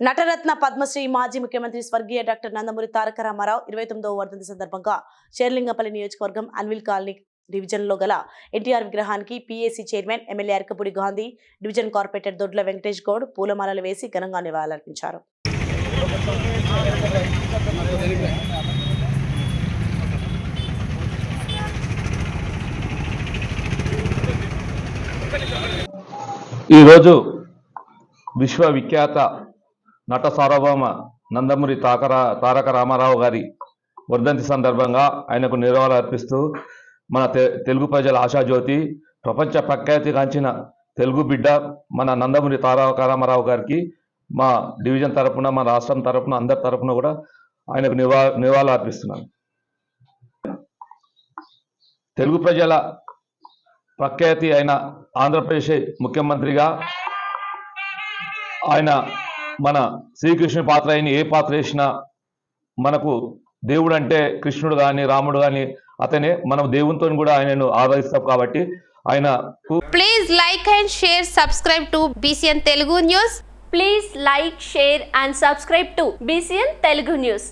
నటరత్న పద్మశ్రీ మాజీ ముఖ్యమంత్రి స్వర్గీయ డాక్టర్ నందమూరి తారక రామారావు ఇరవై తొమ్మిదవ వర్ధంతి సందర్భంగా షేర్లింగపల్లి నియోజకవర్గం అన్విల్ కాలనీ డివిజన్లో గల ఎన్టీఆర్ విగ్రహానికి PAC chairman MLA Arekapudi Gandhi division corporator Doddla Venkatesh Goud పూలమాలలు వేసి ఘనంగా నివాళులర్పించారు. ఈరోజు విశ్వవిఖ్యాత నట సార్వభౌమ నందమూరి తాకర తారక రామారావు గారి వర్ధంతి సందర్భంగా ఆయనకు నివాళులు అర్పిస్తూ మన తెలుగు ప్రజల ఆశాజ్యోతి ప్రపంచ ప్రఖ్యాతిగాంచిన తెలుగు బిడ్డ మన నందమూరి తారక రామారావు గారికి మా డివిజన్ తరఫున మా రాష్ట్రం తరపున అందరి తరపున కూడా ఆయనకు నివా నివాళులు అర్పిస్తున్నాను. తెలుగు ప్రజల ప్రఖ్యాతి అయిన ఆంధ్రప్రదేశ్ ముఖ్యమంత్రిగా ఆయన మన శ్రీకృష్ణుని పాత్ర అయిన ఏ పాత్ర వేసినా మనకు దేవుడు అంటే కృష్ణుడు కానీ రాముడు కానీ అతనే మనం దేవునితో కూడా ఆయనను ఆదరిస్తాం కాబట్టి ఆయన please like and share subscribe to BCN Telugu news please like share and subscribe to BCN Telugu news